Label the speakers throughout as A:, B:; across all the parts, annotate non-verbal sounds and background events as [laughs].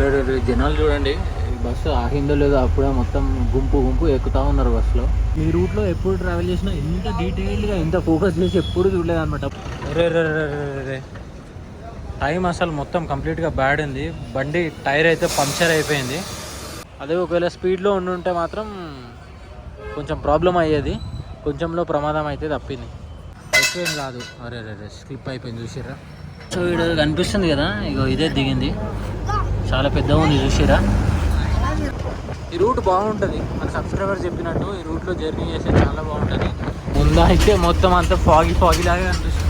A: అరే జనాలు చూడండి బస్సు ఆగిందో లేదో అప్పుడే మొత్తం గుంపు గుంపు ఎక్కుతా ఉన్నారు బస్సులో. ఈ రూట్లో ఎప్పుడు ట్రావెల్ చేసినా ఇంత డీటెయిల్డ్గా ఇంత ఫోకస్ చేసి ఎప్పుడు చూడలేదు అనమాట రే టైం అసలు మొత్తం కంప్లీట్గా బ్యాడ్ ఉంది. బండి టైర్ అయితే పంక్చర్ అయిపోయింది. అదే ఒకవేళ స్పీడ్లో ఉండుంటే మాత్రం కొంచెం ప్రాబ్లం అయ్యేది. కొంచెంలో ప్రమాదం అయితే తప్పింది. ఎక్కువేం కాదు. అరే రే స్లిప్ అయిపోయింది చూసిర్రా. సో వీడు కనిపిస్తుంది కదా ఇగో ఇదే దిగింది. చాలా పెద్దగా ఉంది చూసిరా ఈ రూట్ బాగుంటుంది. మన సబ్స్క్రైబర్ చెప్పినట్టు ఈ రూట్లో జర్నీ చేస్తే చాలా బాగుంటుంది. ముందు అయితే మొత్తం అంతా ఫాగి ఫాగి లాగా కనిపిస్తుంది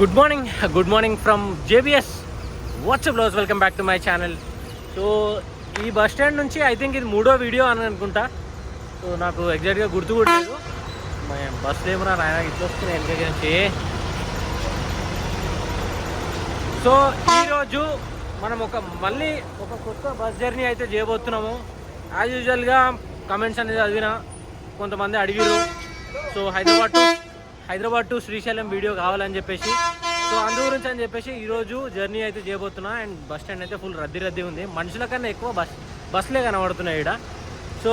A: good morning good morning from JBS what's up blogs welcome back to my channel so ఈ బస్ స్టాండ్ నుంచి ఐ థింక్ ఇది మూడో వీడియో అని అనుకుంటా. సో నాకు ఎగ్జాక్ట్గా గుర్తు కూడా లేదు బస్ ఏమరా నాయన ఇట్లా వస్తున్నాయి వెనక నుంచి. సో ఈరోజు మనం ఒక మళ్ళీ ఒక కొత్త బస్ జర్నీ అయితే చేయబోతున్నాము. యాజ్ యూజువల్గా కమెంట్స్ అనేది చదివిన కొంతమంది అడిగారు so Hyderabad to Hyderabad to Srisailam video కావాలని చెప్పేసి. సో అందు గురించి అని చెప్పేసి ఈరోజు జర్నీ అయితే చేయబోతున్నా. అండ్ బస్ స్టాండ్ అయితే ఫుల్ రద్దీ రద్దీ ఉంది. మనుషుల కన్నా ఎక్కువ బస్ బస్సులే కనబడుతున్నాయి ఇక్కడ సో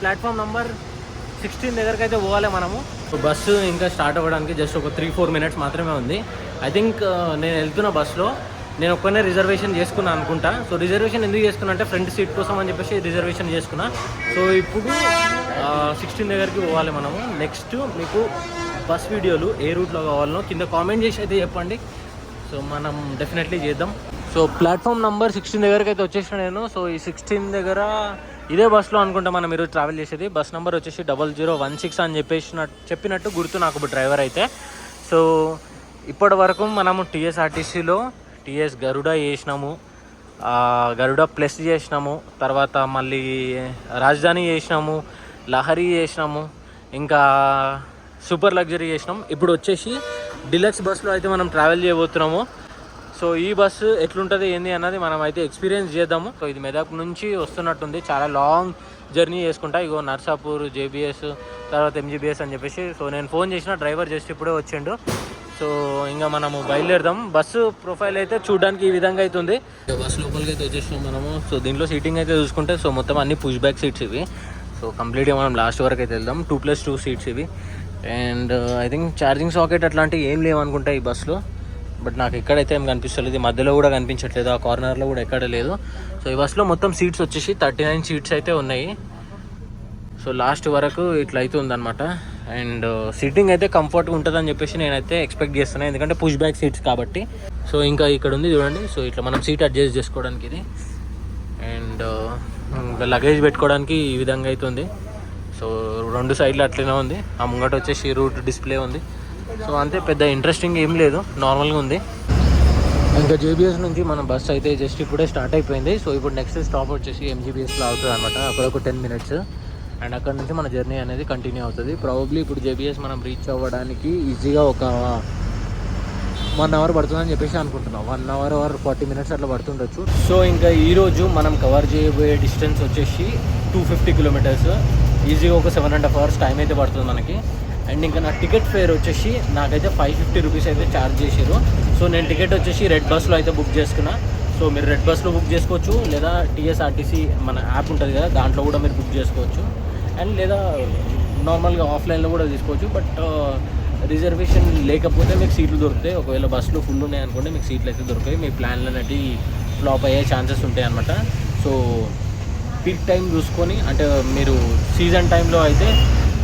A: ప్లాట్ఫామ్ నెంబర్ సిక్స్టీన్ దగ్గరికి అయితే పోవాలి మనము. బస్సు ఇంకా స్టార్ట్ అవ్వడానికి జస్ట్ ఒక త్రీ ఫోర్ మినిట్స్ మాత్రమే ఉంది. ఐ థింక్ uh, నేను వెళ్తున్న బస్సులో నేను ఒక్కనే రిజర్వేషన్ చేసుకున్నా అనుకుంటా. సో రిజర్వేషన్ ఎందుకు చేసుకున్నా అంటే ఫ్రంట్ సీట్ కోసం అని చెప్పేసి రిజర్వేషన్ చేసుకున్నా. సో ఇప్పుడు uh, సిక్స్టీన్ దగ్గరికి పోవాలి మనము. నెక్స్ట్ మీకు బస్ వీడియోలు ఏ రూట్లో కావాలనో కింద కామెంట్ చేసి అయితే చెప్పండి. సో మనం డెఫినెట్లీ చేద్దాం. సో ప్లాట్ఫామ్ నెంబర్ సిక్స్టీన్ దగ్గరికి అయితే వచ్చేసిన నేను. సో ఈ సిక్స్టీన్ దగ్గర ఇదే బస్సులో అనుకుంటా మనం ఈరోజు ట్రావెల్ చేసేది. బస్ నెంబర్ వచ్చేసి డబల్ జీరో వన్ సిక్స్ అని చెప్పేసిన చెప్పినట్టు గుర్తు నాకు డ్రైవర్ అయితే. సో ఇప్పటి వరకు మనము టీఎస్ఆర్టీసీలో టీఎస్ గరుడ చేసినాము. గరుడ ప్లస్ చేసినాము. తర్వాత మళ్ళీ రాజధాని చేసినాము. లహరి చేసినాము. ఇంకా సూపర్ లగ్జరీ చేసినాం ఇప్పుడు వచ్చేసి డిలక్స్ బస్సులో అయితే మనం ట్రావెల్ చేయబోతున్నాము. సో ఈ బస్సు ఎట్లుంటుంది ఏంది అన్నది మనం అయితే ఎక్స్పీరియన్స్ చేద్దాము. సో ఇది మెదక్ నుంచి వస్తున్నట్టుంది. చాలా లాంగ్ జర్నీ చేసుకుంటా. ఇగో నర్సాపూర్ జేబీఎస్ తర్వాత ఎంజీబీఎస్ అని చెప్పేసి. సో నేను ఫోన్ చేసిన డ్రైవర్ జస్ట్ ఇప్పుడే వచ్చిండు. సో ఇంకా మనము బయలుదేరదాం. బస్సు ప్రొఫైల్ అయితే చూడడానికి ఈ విధంగా అయితే ఉంది బస్సు లోపలికి అయితే వచ్చేసినాం మనము. సో దీంట్లో సీటింగ్ అయితే చూసుకుంటే సో మొత్తం అన్ని పుష్ బ్యాక్ సీట్స్ ఇవి. సో కంప్లీట్గా మనం లాస్ట్ వరకు అయితే వెళ్దాం. టూ ప్లస్ టూ సీట్స్ ఇవి. And I think charging socket అట్లాంటివి ఏం లేవనుకుంటాయి ఈ బస్సులో. బట్ నాకు ఎక్కడైతే ఏం కనిపిస్తలేదు ఈ మధ్యలో కూడా కనిపించట్లేదు ఆ కార్నర్లో కూడా ఎక్కడ లేదు. సో ఈ బస్సులో మొత్తం సీట్స్ వచ్చేసి థర్టీ నైన్ సీట్స్ అయితే ఉన్నాయి. సో లాస్ట్ వరకు ఇట్లా uh, అయితే ఉందన్నమాట అండ్ సీటింగ్ అయితే కంఫర్ట్గా ఉంటుందని చెప్పేసి నేనైతే ఎక్స్పెక్ట్ చేస్తున్నాను ఎందుకంటే పుష్ బ్యాక్ సీట్స్ కాబట్టి. సో ఇంకా ఇక్కడ ఉంది చూడండి. సో ఇట్లా మనం సీట్ అడ్జస్ట్ చేసుకోవడానికి ఇది. అండ్ uh, లగేజ్ పెట్టుకోవడానికి ఈ విధంగా అయితే ఉంది. సో రెండు సైడ్లు అట్లనే ఉంది. ఆ ముంగట వచ్చేసి రూట్ డిస్ప్లే ఉంది. సో అంతే పెద్ద ఇంట్రెస్టింగ్ ఏం లేదు నార్మల్గా ఉంది. ఇంకా జేబీఎస్ నుంచి మన బస్ అయితే జస్ట్ ఇప్పుడే స్టార్ట్ అయిపోయింది. సో ఇప్పుడు నెక్స్ట్ స్టాప్ వచ్చేసి ఎంజీబీఎస్లో అవుతుంది అనమాట అక్కడ ఒక టెన్ మినిట్స్ అండ్ అక్కడ నుంచి మన జర్నీ అనేది కంటిన్యూ అవుతుంది. ప్రాబబ్లీ ఇప్పుడు జేబీఎస్ మనం రీచ్ అవ్వడానికి ఈజీగా ఒక వన్ అవర్ పడుతుందని చెప్పేసి అనుకుంటున్నాం. One hour or forty minutes అట్లా పడుతుండొచ్చు. సో ఇంకా ఈరోజు మనం కవర్ చేయబోయే డిస్టెన్స్ వచ్చేసి టూ ఫిఫ్టీ కిలోమీటర్స్ ఈజీగా ఒక seven and half hours time అయితే పడుతుంది మనకి. అండ్ ఇంకా నా టికెట్ ఫేర్ వచ్చేసి నాకైతే ఫైవ్ ఫిఫ్టీ రూపీస్ అయితే ఛార్జ్ చేశారు. సో నేను టికెట్ వచ్చేసి రెడ్ బస్లో అయితే బుక్ చేసుకున్నా. సో మీరు రెడ్ బస్లో బుక్ చేసుకోవచ్చు లేదా టీఎస్ఆర్టీసీ మన యాప్ ఉంటుంది కదా దాంట్లో కూడా మీరు బుక్ చేసుకోవచ్చు. అండ్ లేదా నార్మల్గా ఆఫ్లైన్లో కూడా తీసుకోవచ్చు బట్ రిజర్వేషన్ uh, లేకపోతే మీకు సీట్లు దొరుకుతాయి. ఒకవేళ బస్సులు ఫుల్ ఉన్నాయి అనుకోండి మీకు సీట్లు అయితే దొరుకుతాయి. మీ ప్లాన్లు అనేవి ఫ్లాప్ అయ్యే ఛాన్సెస్ ఉంటాయి అనమాట సో పీక్ టైం చూసుకొని అంటే మీరు సీజన్ టైంలో అయితే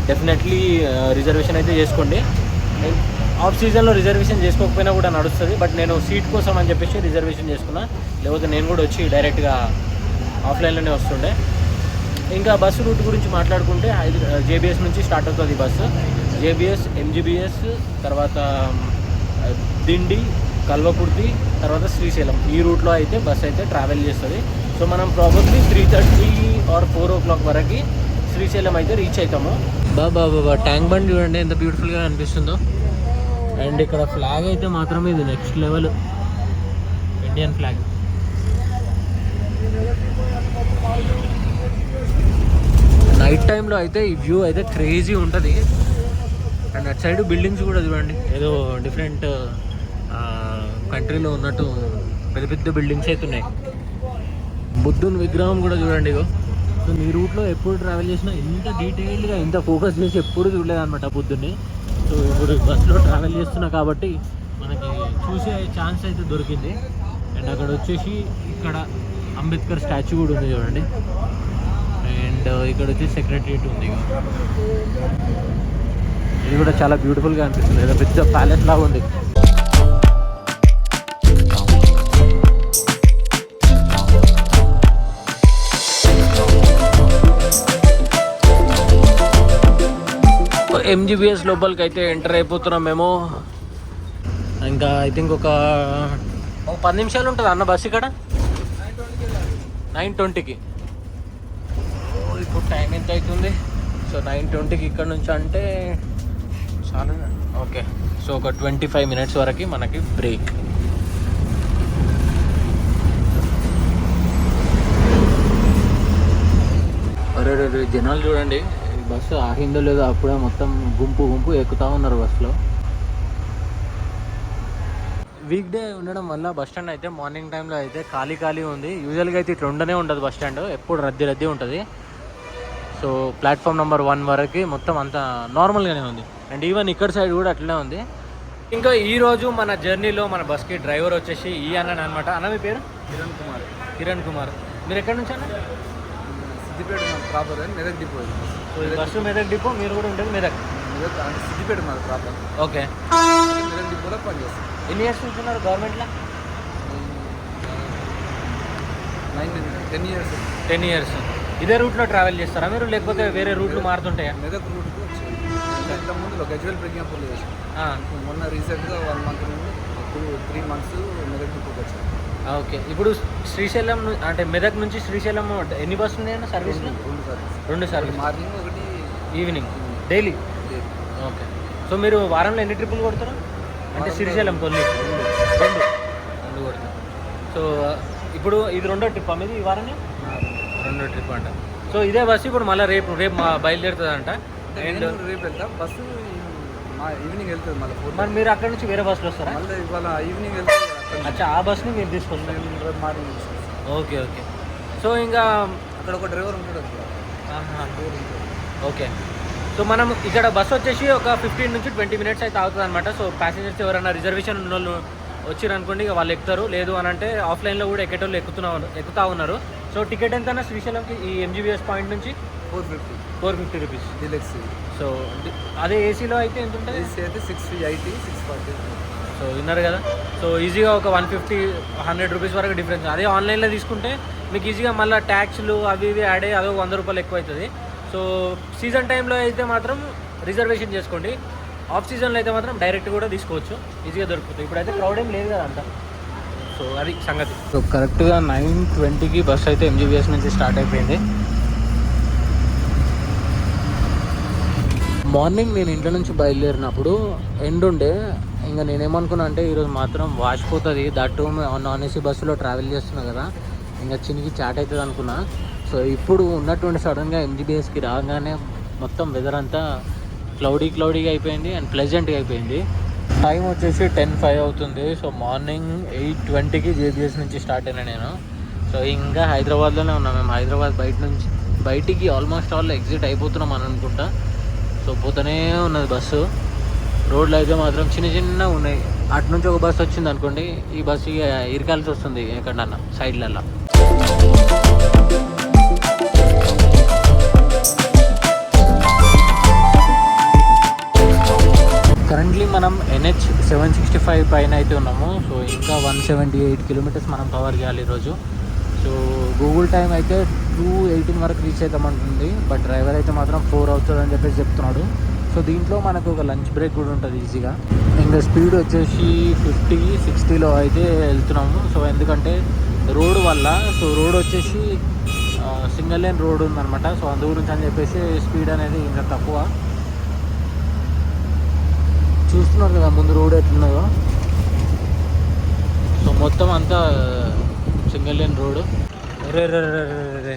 A: డెఫినెట్లీ రిజర్వేషన్ uh, అయితే చేసుకోండి. ఆఫ్ సీజన్లో రిజర్వేషన్ చేసుకోకపోయినా కూడా నడుస్తుంది బట్ నేను సీట్ కోసం అని చెప్పేసి రిజర్వేషన్ చేసుకున్నా. లేకపోతే నేను కూడా వచ్చి డైరెక్ట్గా ఆఫ్లైన్లోనే వస్తుండే. ఇంకా బస్సు రూట్ గురించి మాట్లాడుకుంటే హైదరా జేబీఎస్ uh, నుంచి స్టార్ట్ అవుతుంది బస్సు జేబీఎస్ ఎంజీబీఎస్ తర్వాత um, దిండి కల్వకుర్తి తర్వాత శ్రీశైలం. ఈ రూట్లో అయితే బస్సు అయితే ట్రావెల్ చేస్తుంది. సో మనం probably three thirty or four o'clock వరకు శ్రీశైలం అయితే రీచ్ అవుతాము. బాబా బాబా ట్యాంక్ బండ్ చూడండి ఎంత బ్యూటిఫుల్గా అనిపిస్తుందో అండ్ ఇక్కడ ఫ్లాగ్ అయితే మాత్రం ఇది next level Indian flag night టైంలో అయితే ఈ వ్యూ అయితే క్రేజీ ఉంటుంది. అండ్ అటు సైడ్ బిల్డింగ్స్ కూడా చూడండి ఏదో డిఫరెంట్ కంట్రీలో ఉన్నట్టు పెద్ద పెద్ద బిల్డింగ్స్ అయితే ఉన్నాయి. బుద్ధుని విగ్రహం కూడా చూడండి ఇగో. సో మీ రూట్లో ఎప్పుడు ట్రావెల్ చేసినా ఇంత డీటెయిల్డ్గా ఇంత ఫోకస్ చేసి ఎప్పుడు చూడలేదన్నమాట పొద్దున్నే సో ఇప్పుడు బస్సులో ట్రావెల్ చేస్తున్నా కాబట్టి మనకి చూసే ఛాన్స్ అయితే దొరికింది. అండ్ అక్కడ వచ్చేసి ఇక్కడ అంబేద్కర్ స్టాచ్యూ కూడా ఉంది చూడండి. అండ్ uh, ఇక్కడ వచ్చేసి సెక్రటరియట్ ఉంది. ఇది కూడా చాలా బ్యూటిఫుల్గా అనిపిస్తుంది. ఏదో పెద్ద ప్యాలెస్ లాగా ఉంది. ఎంజీబీఎస్ లోపలికి అయితే ఎంటర్ అయిపోతున్నాం మేము. ఇంకా ఐ థింక్ ఒక ఒక పది నిమిషాలు ఉంటుంది అన్న బస్ ఇక్కడ? నైన్ ట్వంటీకి. ఇప్పుడు టైం ఎంత అవుతుంది? సో నైన్ ట్వంటీకి ఇక్కడ నుంచి అంటే చాలా ఓకే. సో ఒక ట్వంటీ ఫైవ్ మినిట్స్ వరకు మనకి బ్రేక్. అరే జనాలు చూడండి. బస్సు ఆగిందో లేదో అప్పుడే మొత్తం గుంపు గుంపు ఎక్కుతా ఉన్నారు బస్సులో. వీక్ డే ఉండడం వల్ల బస్ స్టాండ్ అయితే మార్నింగ్ టైంలో అయితే ఖాళీ ఖాళీ ఉంది. యూజువల్గా అయితే ఇట్లా ఉండనే ఉండదు బస్ స్టాండ్. ఎప్పుడు రద్దీ రద్దీ ఉంటుంది. సో ప్లాట్ఫామ్ నెంబర్ వన్ వరకు మొత్తం అంతా నార్మల్గానే ఉంది. అండ్ ఈవెన్ ఇక్కడ సైడ్ కూడా అట్లనే ఉంది. ఇంకా ఈ రోజు మన జర్నీలో మన బస్కి డ్రైవర్ వచ్చేసి ఈ అన్న అనమాట అన్న మీ పేరు?
B: కిరణ్ కుమార్.
A: కిరణ్ కుమార్. మీరు ఎక్కడి నుంచి అన్న?
B: సిద్దిపేట మన ప్రాపర్ అని Medak depot.
A: Bus Medak depot మీరు కూడా ఉండేది మెదక్?
B: మెదక్ అంటే సిద్దిపేట ప్రాపర్.
A: ఓకే.
B: మెదక్ డిపోలో పనిచేస్తాం
A: ఎన్ని ఇయర్స్ నుంచి ఉన్నారు గవర్నమెంట్లో?
B: Nine ten years
A: ten years ఇదే రూట్లో ట్రావెల్ చేస్తారా మీరు? లేకపోతే వేరే రూట్లు మారుతుంటాయా?
B: మెదక్ రూట్కి వచ్చాను. ఇంత ముందు గజ్వల్ ప్రజ్ఞాపూర్లో చేసాం మొన్న రీసెంట్గా వన్ మంత్ నుండి టూ త్రీ మంత్స్ మెదక్ డిపోకి వచ్చాను.
A: ఆ, ఓకే. ఇప్పుడు శ్రీశైలం అంటే మెదక్ నుంచి శ్రీశైలం ఎన్ని బస్సులు ఉన్నాయన్న
B: సర్వీస్
A: రెండు సర్వీస్
B: మార్నింగ్ ఒకటి
A: ఈవినింగ్ డైలీ. ఓకే. సో మీరు వారంలో ఎన్ని ట్రిప్పులు కొడతారు? అంటే శ్రీశైలం కొన్ని రెండు. రెండు. కొడతారు. సో ఇప్పుడు ఇది రెండో ట్రిప్ మీది ఈ వారమే రెండో ట్రిప్ అంట. సో ఇదే బస్సు ఇప్పుడు మళ్ళీ రేపు రేపు మా బయలుదేరుతుంది అంట
B: అంటే
A: అండ్
B: రేపు వెళ్తా. బస్సు మా ఈవినింగ్ వెళ్తుంది మళ్ళీ.
A: మరి మీరు అక్కడ నుంచి వేరే బస్సులో వస్తారా?
B: మళ్ళీ ఇవాళ ఈవినింగ్ వెళ్తే అక్కడ నుంచి
A: అచ్చా ఆ బస్ని మీరు తీసుకొస్తారు.
B: నేను రేపు మార్నింగ్ తీసుకొస్తాను.
A: Okay okay. సో ఇంకా
B: అక్కడ ఒక డ్రైవర్ ఉంటాడు
A: ఆహా. ఓకే. సో మనం ఇక్కడ బస్ వచ్చేసి ఒక ఫిఫ్టీన్ నుంచి ట్వంటీ మినిట్స్ అయితే అవుతుంది అనమాట సో ప్యాసింజర్స్ ఎవరైనా రిజర్వేషన్ ఉన్న వాళ్ళు వచ్చిర్రు అనుకోండి ఇక వాళ్ళు ఎక్కుతారు. లేదు అని అంటే ఆఫ్లైన్లో కూడా ఎక్కేటోళ్ళు ఎక్కుతున్నా ఎక్కుతా ఉన్నారు. సో టికెట్ ఎంతనా శ్రీశైలంకి ఈ ఎంజీబీఎస్ పాయింట్ నుంచి
B: four fifty
A: four fifty rupees
B: deluxe
A: so అదే ఏసీలో అయితే ఎంత ఉంటుంది?
B: ఏసీ అయితే six eighty six forty
A: so విన్నారు కదా? సో ఈజీగా ఒక వన్ ఫిఫ్టీ హండ్రెడ్ రూపీస్ వరకు డిఫరెన్స్ అదే ఆన్లైన్లో తీసుకుంటే మీకు ఈజీగా మళ్ళీ ట్యాక్స్లు అవి ఇవి యాడ్ అయ్యి అదో వంద రూపాయలు ఎక్కువ అవుతుంది సో సీజన్ టైంలో అయితే మాత్రం రిజర్వేషన్ చేసుకోండి. ఆఫ్ సీజన్లో అయితే మాత్రం డైరెక్ట్ కూడా తీసుకోవచ్చు. ఈజీగా దొరుకుతుంది. ఇప్పుడైతే క్రౌడ్ ఏం లేదు కదా అంత. సో అది సంగతి. సో కరెక్ట్గా నైన్ ట్వంటీకి బస్ అయితే ఎంజీబీఎస్ నుంచి స్టార్ట్ అయిపోయింది. మార్నింగ్ నేను ఇంట్లో నుంచి బయలుదేరినప్పుడు ఎండ్ ఉండే ఇంకా నేనేమనుకున్నా అంటే ఈరోజు మాత్రం వాసిపోతుంది దట్టు నాన్ ఏసీ బస్సులో ట్రావెల్ చేస్తున్నా కదా. ఇంకా చినికి చాట్ అవుతుంది అనుకున్నా. సో ఇప్పుడు ఉన్నటువంటి సడన్గా ఎంజీబీఎస్కి రాగానే మొత్తం వెదర్ అంతా క్లౌడీ క్లౌడీగా అయిపోయింది అండ్ ప్లెజెంట్గా అయిపోయింది. టైం వచ్చేసి టెన్ ఫైవ్ అవుతుంది. సో మార్నింగ్ ఎయిట్ ట్వంటీకి జేబీఎస్ నుంచి స్టార్ట్ అయినా నేను. సో ఇంకా హైదరాబాద్లోనే ఉన్నాం మేము. హైదరాబాద్ బయట నుంచి బయటికి ఆల్మోస్ట్ ఆల్ ఎగ్జిట్ అయిపోతున్నాం అని అనుకుంటా. సో పోతూనే ఉన్నది బస్సు. రోడ్లు అయితే మాత్రం చిన్న చిన్న ఉన్నాయి. అటు నుంచి ఒక బస్సు వచ్చింది అనుకోండి ఈ బస్సు ఇక ఇరకాల్సి వస్తుంది ఎక్కడన్నా సైడ్లల్లో. కరెంట్లీ మనం ఎన్హెచ్ సెవెన్ సిక్స్టీ ఫైవ్ పైన అయితే ఉన్నాము. సో ఇంకా వన్ సెవెంటీ ఎయిట్ కిలోమీటర్స్ మనం కవర్ చేయాలి ఈరోజు. సో గూగుల్ టైం అయితే టూ ఎయిటీన్ వరకు రీచ్ అవుతామంటుంది. బట్ డ్రైవర్ అయితే మాత్రం ఫోర్ అవుతుంది అని చెప్పేసి చెప్తున్నాడు. సో దీంట్లో మనకు ఒక లంచ్ బ్రేక్ కూడా ఉంటుంది ఈజీగా. ఇంకా స్పీడ్ వచ్చేసి ఫిఫ్టీ సిక్స్టీలో అయితే వెళ్తున్నాము. సో ఎందుకంటే రోడ్ వల్ల సో రోడ్ వచ్చేసి సింగిల్ లేన్ రోడ్ ఉందన్నమాట. సో అందు గురించి అని చెప్పేసి స్పీడ్ అనేది ఇంకా తక్కువ. చూస్తున్నారు కదా ముందు రోడ్ ఎట్లున్నదో. సో మొత్తం అంతా సింగిల్ లేన్ రోడ్. రే రే రే రే రే.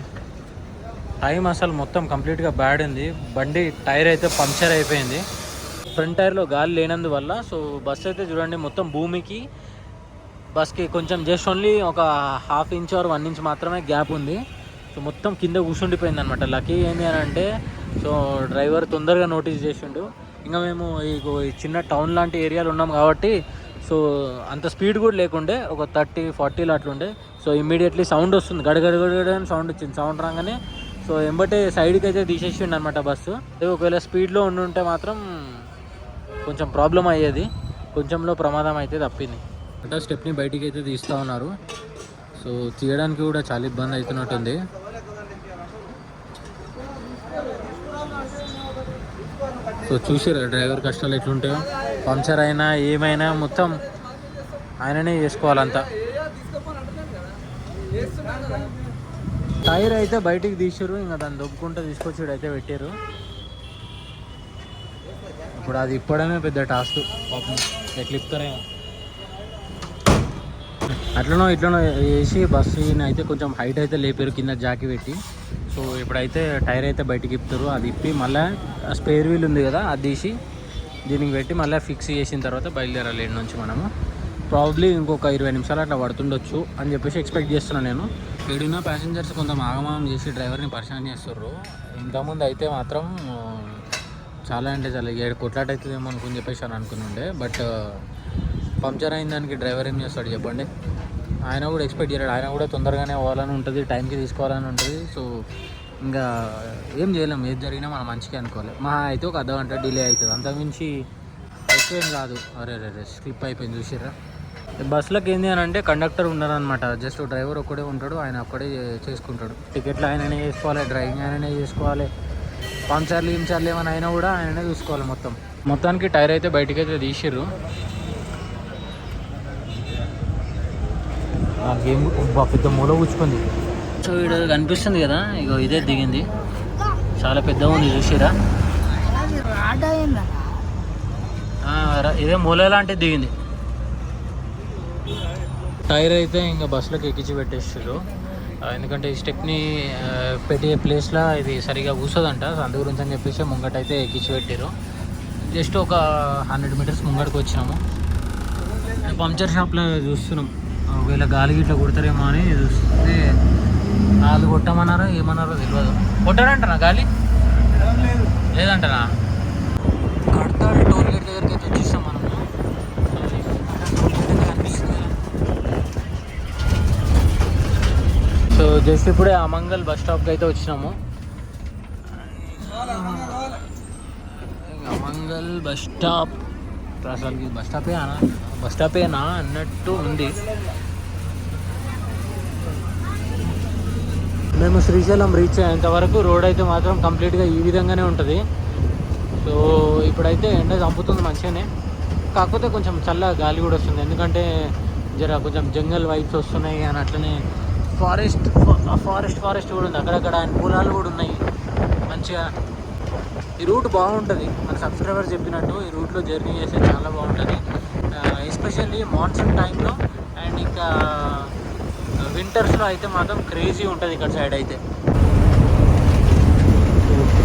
A: టైం అసలు మొత్తం కంప్లీట్గా బ్యాడ్ ఉంది. బండి టైర్ అయితే పంక్చర్ అయిపోయింది. ఫ్రంట్ టైర్లో గాలి లేనందువల్ల సో బస్ అయితే చూడండి మొత్తం భూమికి బస్కి కొంచెం జస్ట్ ఓన్లీ ఒక half inch or one inch మాత్రమే గ్యాప్ ఉంది. సో మొత్తం కింద కూర్చుండిపోయింది అనమాట లక్కీ ఏంది అని అంటే సో డ్రైవర్ తొందరగా నోటీస్ చేసిండు. ఇంకా మేము ఈ చిన్న టౌన్ లాంటి ఏరియాలో ఉన్నాం కాబట్టి సో అంత స్పీడ్ కూడా లేకుండే ఒక థర్టీ ఫార్టీలో అట్లుండే. సో ఇమ్మీడియట్లీ సౌండ్ వస్తుంది. గడగడ గడగడ అని సౌండ్ వచ్చింది. సౌండ్ రాగానే సో ఎంబటే సైడ్కి అయితే తీసేసిండు అనమాట బస్సు ఒకవేళ స్పీడ్లో ఉండుంటే మాత్రం కొంచెం ప్రాబ్లం అయ్యేది. కొంచెంలో ప్రమాదం అయితే తప్పింది. అంటే స్టెప్ని బయటికి అయితే తీస్తూ ఉన్నారు. సో తీయడానికి కూడా చాలా ఇబ్బంది అవుతున్నట్టుంది. సో చూసారు డ్రైవర్ కష్టాలు ఎట్లుంటాయో పంక్చర్ అయినా ఏమైనా మొత్తం ఆయననే చేసుకోవాలంతా. టైర్ అయితే బయటికి తీసారు ఇంకా దాన్ని దొబ్బుకుంటూ తీసుకొచ్చి అయితే పెట్టారు ఇప్పుడు అది ఇప్పడమే పెద్ద టాస్క్. పాపం ఎట్లా ఇప్పుతారేమో అట్లనో ఇట్లనో వేసి బస్సు అయితే కొంచెం హైట్ అయితే లేపారు కింద జాకి పెట్టి. సో ఇప్పుడైతే టైర్ అయితే బయటికి ఇప్పుతారు అది ఇప్పి మళ్ళీ స్పేర్ వీల్ ఉంది కదా అది తీసి దీనికి పెట్టి మళ్ళీ ఫిక్స్ చేసిన తర్వాత బయలుదేరాలి నుంచి మనము. ప్రాబ్లీ ఇంకొక ఇరవై నిమిషాలు అట్లా పడుతుండొచ్చు అని చెప్పేసి ఎక్స్పెక్ట్ చేస్తున్నాను నేను. ఏడున్న ప్యాసింజర్స్ కొంత ఆగమనం చేసి డ్రైవర్ని పరిచయం చేస్తుర్రు. ఇంతకుముందు అయితే మాత్రం చాలా అంటే చాలా ఏడు కొట్లాట అవుతుందేమో అనుకుని చెప్పేసి అని అనుకుని బట్ పంక్చర్ అయిన దానికి డ్రైవర్ ఏం చేస్తాడు చెప్పండి. ఆయన కూడా ఎక్స్పెక్ట్ చేయలేడు. ఆయన కూడా తొందరగానే పోవాలని ఉంటుంది టైంకి తీసుకోవాలని ఉంటుంది. సో ఇంకా ఏం చేయలేం. ఏది జరిగినా మనం మంచిగా అనుకోవాలి. మా అయితే ఒక అర్ధ గంట డిలే అవుతుంది అంతకుమించి ఎక్కువేం కాదు. అరే రే స్లిప్ అయిపోయింది చూసిర్రా. బస్సులకు ఏంది అని అంటే కండక్టర్ ఉండరనమాట జస్ట్ డ్రైవర్ ఒక్కడే ఉంటాడు ఆయన ఒక్కడే చేసుకుంటాడు. టికెట్లు ఆయననే చేసుకోవాలి డ్రైవింగ్ ఆయననే చేసుకోవాలి. పంచర్లు ఇంచర్లు ఏమైనా అయినా కూడా ఆయననే చూసుకోవాలి మొత్తం. మొత్తానికి టైర్ అయితే బయటకైతే తీసిర్రు. నాకేం అబ్బా, పెద్ద మూల కూర్చుకుంది. సో ఇక్కడ కనిపిస్తుంది కదా ఇగో ఇదే దిగింది. చాలా పెద్దగా ఉంది చూసిరా ఆ, ఇదే మూల లాంటిది దిగింది. టైర్ అయితే ఇంకా బస్సులోకి ఎక్కించి పెట్టేసారు ఎందుకంటే ఈ స్టెప్ని పెట్టే ప్లేస్లో ఇది సరిగా కూర్చోదంట సో అందు గురించి అని చెప్పేసి ముంగట అయితే ఎక్కించి పెట్టారు జస్ట్ ఒక హండ్రెడ్ మీటర్స్ ముంగడికి వచ్చినాము. పంక్చర్ షాప్లో చూస్తున్నాం. ఒకవేళ గాలి గిట్ల కొడతారేమో అని చూస్తే వాళ్ళు కొట్టమన్నారో ఏమన్నారో తెలియదు కొట్టారంటనా గాలి? లేదంటనా? కడతాడు టోల్ గేట్ దగ్గరికి అయితే వచ్చేసాం మనము టోల్ గేట్ అయితే కనిపిస్తుంది కదా. సో జస్ట్ ఇప్పుడే అమంగల్ బస్ స్టాప్కి అయితే వచ్చినాము. Amangal bus stop. అసలు బస్ స్టాపే బస్ స్టాపేనా అన్నట్టు ఉంది. మేము శ్రీశైలం రీచ్ అయ్యేంత వరకు రోడ్ అయితే మాత్రం కంప్లీట్గా ఈ విధంగానే ఉంటుంది. సో ఇప్పుడైతే ఎండ చంపుతుంది మంచిగానే. కాకపోతే కొంచెం చల్ల గాలి కూడా వస్తుంది. ఎందుకంటే జర కొంచెం జంగల్ వైబ్స్ వస్తున్నాయి అని అట్లనే ఫారెస్ట్ ఫారెస్ట్ ఫారెస్ట్ కూడా ఉంది. అక్కడక్కడ ఆయన పొలాలు కూడా ఉన్నాయి. మంచిగా ఈ రూట్ బాగుంటుంది. మన సబ్స్క్రైబర్ చెప్పినట్టు ఈ రూట్లో జర్నీ చేస్తే చాలా బాగుంటుంది. ఎస్పెషల్లీ మాన్సూన్ టైంలో అండ్ ఇంకా వింటర్స్లో అయితే మాత్రం క్రేజీ ఉంటుంది ఇక్కడ సైడ్ అయితే.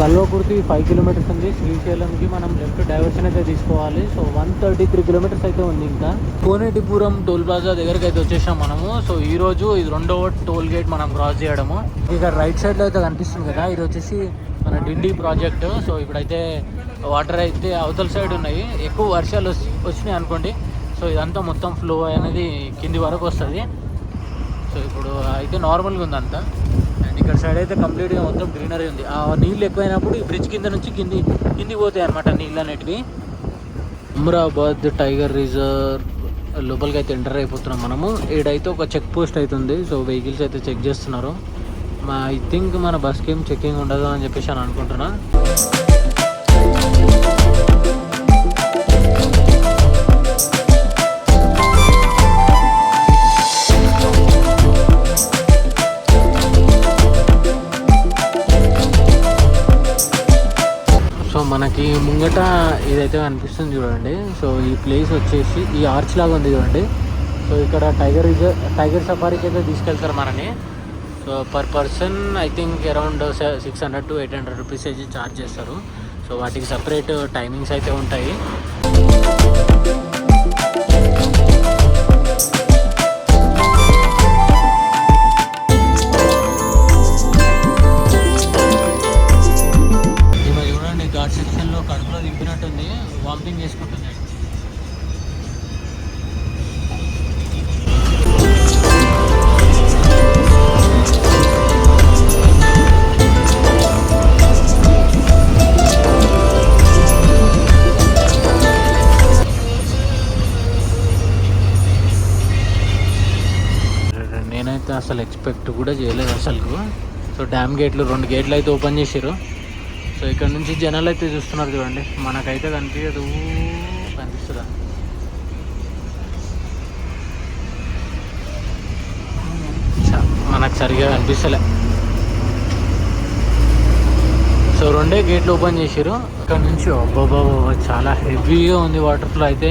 A: కల్వకుర్తి ఫైవ్ కిలోమీటర్స్ ఉంది శ్రీశైలంకి మనం లెఫ్ట్ డైవర్షన్ అయితే తీసుకోవాలి. So one thirty three kilometres అయితే ఉంది ఇంకా. కోనేటిపురం టోల్ ప్లాజా దగ్గరికి అయితే వచ్చేసాం మనము. సో ఈ రోజు ఇది రెండవ టోల్ గేట్ మనం క్రాస్ చేయడము. ఇక్కడ రైట్ సైడ్లో అయితే కనిపిస్తుంది కదా. ఇది వచ్చేసి మన డిండి ప్రాజెక్ట్ సో ఇప్పుడైతే వాటర్ అయితే అవతల సైడ్ ఉన్నాయి. ఎక్కువ వర్షాలు వచ్చినాయి అనుకోండి. సో ఇదంతా మొత్తం ఫ్లో అనేది కింది వరకు వస్తుంది. సో ఇప్పుడు అయితే నార్మల్గా ఉంది అంతా ఇక్కడ సైడ్ అయితే కంప్లీట్గా మొత్తం గ్రీనరీ ఉంది. ఆ నీళ్ళు ఎక్కువైనప్పుడు ఈ బ్రిడ్జ్ కింద నుంచి కింది కిందికి పోతాయి అనమాట నీళ్ళు అనేటివి అమ్రాబాద్ టైగర్ రిజర్వ్ లోపలికి అయితే ఎంటర్ అయిపోతున్నాం మనము. ఈడైతే ఒక చెక్ పోస్ట్ అవుతుంది సో వెహికల్స్ అయితే చెక్ చేస్తున్నారు. మా ఐ థింక్ మన బస్కి ఏం చెక్కింగ్ ఉండదు అని చెప్పేసి అని అనుకుంటున్నా. మనకి ముంగట ఇదైతే కనిపిస్తుంది చూడండి. సో ఈ ప్లేస్ వచ్చేసి ఈ ఆర్చ్ లాగా ఉంది చూడండి. సో ఇక్కడ టైగర్ రిజర్వ్ టైగర్ సఫారీకి అయితే తీసుకెళ్తారు మనని. So per person I think around six hundred to eight hundred rupees అయితే ఛార్జ్ చేస్తారు. సో వాటికి సపరేట్ టైమింగ్స్ అయితే ఉంటాయి. ఎక్స్పెక్ట్ కూడా చేయలేదు అసలు సో డ్యామ్ గేట్లు రెండు గేట్లు అయితే ఓపెన్ చేసారు సో ఇక్కడ నుంచి జనాలు అయితే చూస్తున్నారు చూడండి. మనకైతే కనిపించదు కనిపిస్తుందా? చ, మనకు సరిగా కనిపిస్తలే. సో రెండే గేట్లు ఓపెన్ చేసారు ఇక్కడ నుంచి అబ్బాబా చాలా హెవీగా ఉంది వాటర్ ఫ్లో అయితే.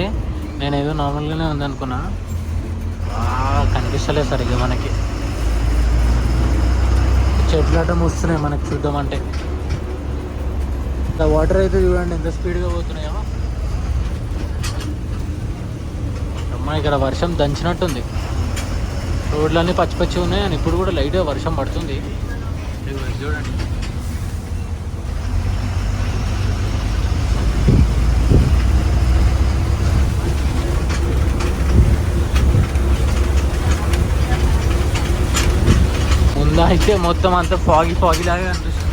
A: నేను ఏదో నార్మల్గానే ఉంది అనుకున్నా కనిపిస్తలే సరిగ్గా మనకి. చెట్లాటం వస్తున్నాయి మనకి చూద్దామంటే వాటర్ అయితే చూడండి ఎంత స్పీడ్గా పోతున్నాయో. అమ్మ ఇక్కడ వర్షం దంచినట్టుంది. రోడ్లన్నీ పచ్చి పచ్చి ఉన్నాయి అని ఇప్పుడు కూడా లైట్గా వర్షం పడుతుంది. చూడండి. అయితే మొత్తం అంతా ఫాగి ఫాగి లాగా అనిపిస్తుంది.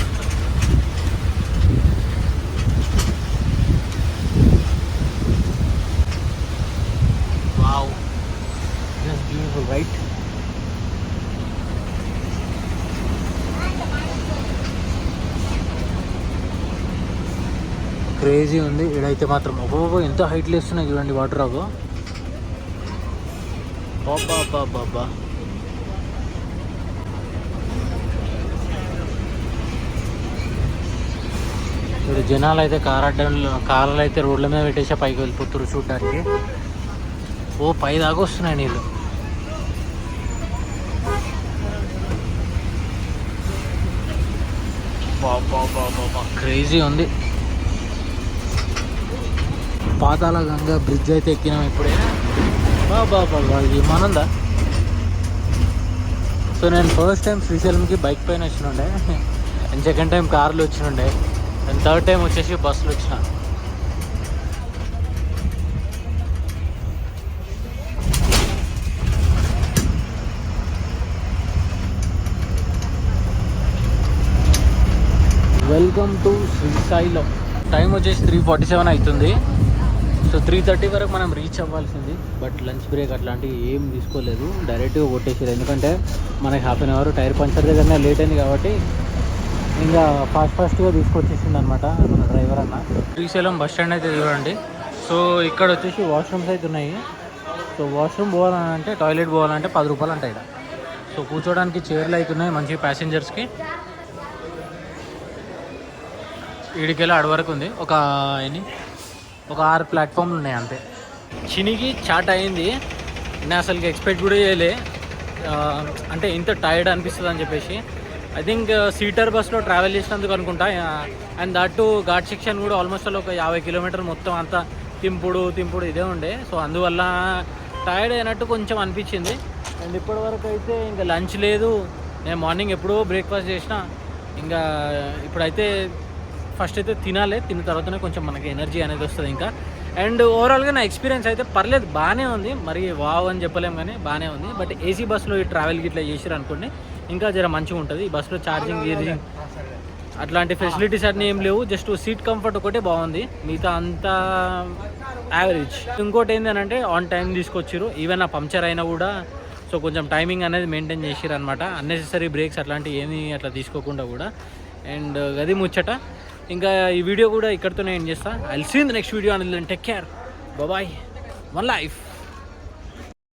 A: వావ్ జస్ట్ క్రేజీ ఉంది. ఇడైతే మాత్రం ఒక్కొక్క ఎంత హైట్లు వేస్తున్నాయి చూడండి వాటర్ రాగు బాబా బాబా మరి జనాలు అయితే కార్ అడ్డంలో కార్లు అయితే రోడ్ల మీద పెట్టేసి పైకి వెళ్ళిపోతారు చూడడానికి. ఓ పై దాకా వస్తున్నాయి నీళ్ళు. క్రేజీ ఉంది. పాతాల గంగా బ్రిడ్జ్ అయితే ఎక్కినాం ఇప్పుడే. బాబా బాబా విమానందా సో నేను ఫస్ట్ టైం శ్రీశైలంకి బైక్ పైన వచ్చినుండే. అండ్ [laughs] సెకండ్ టైం కార్లు వచ్చినుండే. థర్డ్ టైం వచ్చేసి బస్సులో వచ్చిన. వెల్కమ్ టు శ్రీశైలం టైం వచ్చేసి త్రీ ఫార్టీ సెవెన్ అవుతుంది. సో త్రీ థర్టీ వరకు మనం రీచ్ అవ్వాల్సింది. బట్ లంచ్ బ్రేక్ అట్లాంటివి ఏం తీసుకోలేదు. డైరెక్ట్గా కొట్టేసారు ఎందుకంటే మనకి half an hour tyre puncture దగ్గరనే లేట్ అయింది కాబట్టి ఇంకా ఫాస్ట్ ఫాస్ట్గా తీసుకొచ్చేసింది అనమాట మన డ్రైవర్ అన్న. శ్రీశైలం బస్ స్టాండ్ అయితే చూడండి. సో ఇక్కడ వచ్చేసి వాష్రూమ్స్ అయితే ఉన్నాయి. సో వాష్రూమ్ పోవాలంటే టాయిలెట్ పోవాలంటే పది రూపాయలు అంటాయి ఇక్కడ. సో కూర్చోడానికి చైర్లు అయితే ఉన్నాయి మంచి ప్యాసింజర్స్కి ఈడికెళ్ళి ఆడ వరకు ఉంది. ఒక ఎన్ని? ఒక ఆరు ప్లాట్ఫామ్లు ఉన్నాయి అంతే. చినిగి చాట్ అయింది. నేను అసలు ఎక్స్పెక్ట్ కూడా చేయలే. అంటే ఇంత టైర్డ్ అనిపిస్తుంది అని చెప్పేసి. ఐ థింక్ సీటర్ బస్లో ట్రావెల్ చేసినందుకు అనుకుంటా. And that to ghat section కూడా ఆల్మోస్ట్ అలా ఒక యాభై కిలోమీటర్ మొత్తం అంతా తింపుడు తింపుడు ఇదే ఉండే. సో అందువల్ల టైర్డ్ అయినట్టు కొంచెం అనిపించింది. అండ్ ఇప్పటి వరకు అయితే ఇంకా లంచ్ లేదు. నేను మార్నింగ్ ఎప్పుడో బ్రేక్ఫాస్ట్ చేసిన. ఇంకా ఇప్పుడైతే ఫస్ట్ అయితే తినాలి. తిన్న తర్వాతనే కొంచెం మనకి ఎనర్జీ అనేది వస్తుంది ఇంకా. అండ్ ఓవరాల్గా నా ఎక్స్పీరియన్స్ అయితే పర్లేదు. బాగానే ఉంది. మరి వావ్ అని చెప్పలేం కానీ బాగానే ఉంది. బట్ ఏసీ బస్సులో ఈ ట్రావెల్కి ఇట్లా చేసిరు అనుకోండి ఇంకా జర మంచిగా ఉంటుంది. ఈ బస్సులో ఛార్జింగ్ గీర్జింగ్ అట్లాంటి ఫెసిలిటీస్ అన్నీ ఏం లేవు. జస్ట్ సీట్ కంఫర్ట్ ఒకటే బాగుంది. మిగతా అంతా యావరేజ్ ఇంకోటి ఏంటంటే ఆన్ టైం తీసుకొచ్చారు ఈవెన్ ఆ పంక్చర్ అయినా కూడా. సో కొంచెం టైమింగ్ అనేది మెయింటైన్ చేసిరు అనమాట అన్నెసెసరీ బ్రేక్స్ అట్లాంటివి ఏమీ అట్లా తీసుకోకుండా కూడా. అండ్ గది ముచ్చట. ఇంకా ఈ వీడియో కూడా ఇక్కడితోనే ఏం చేస్తా. I seen the next video అని take care bye one life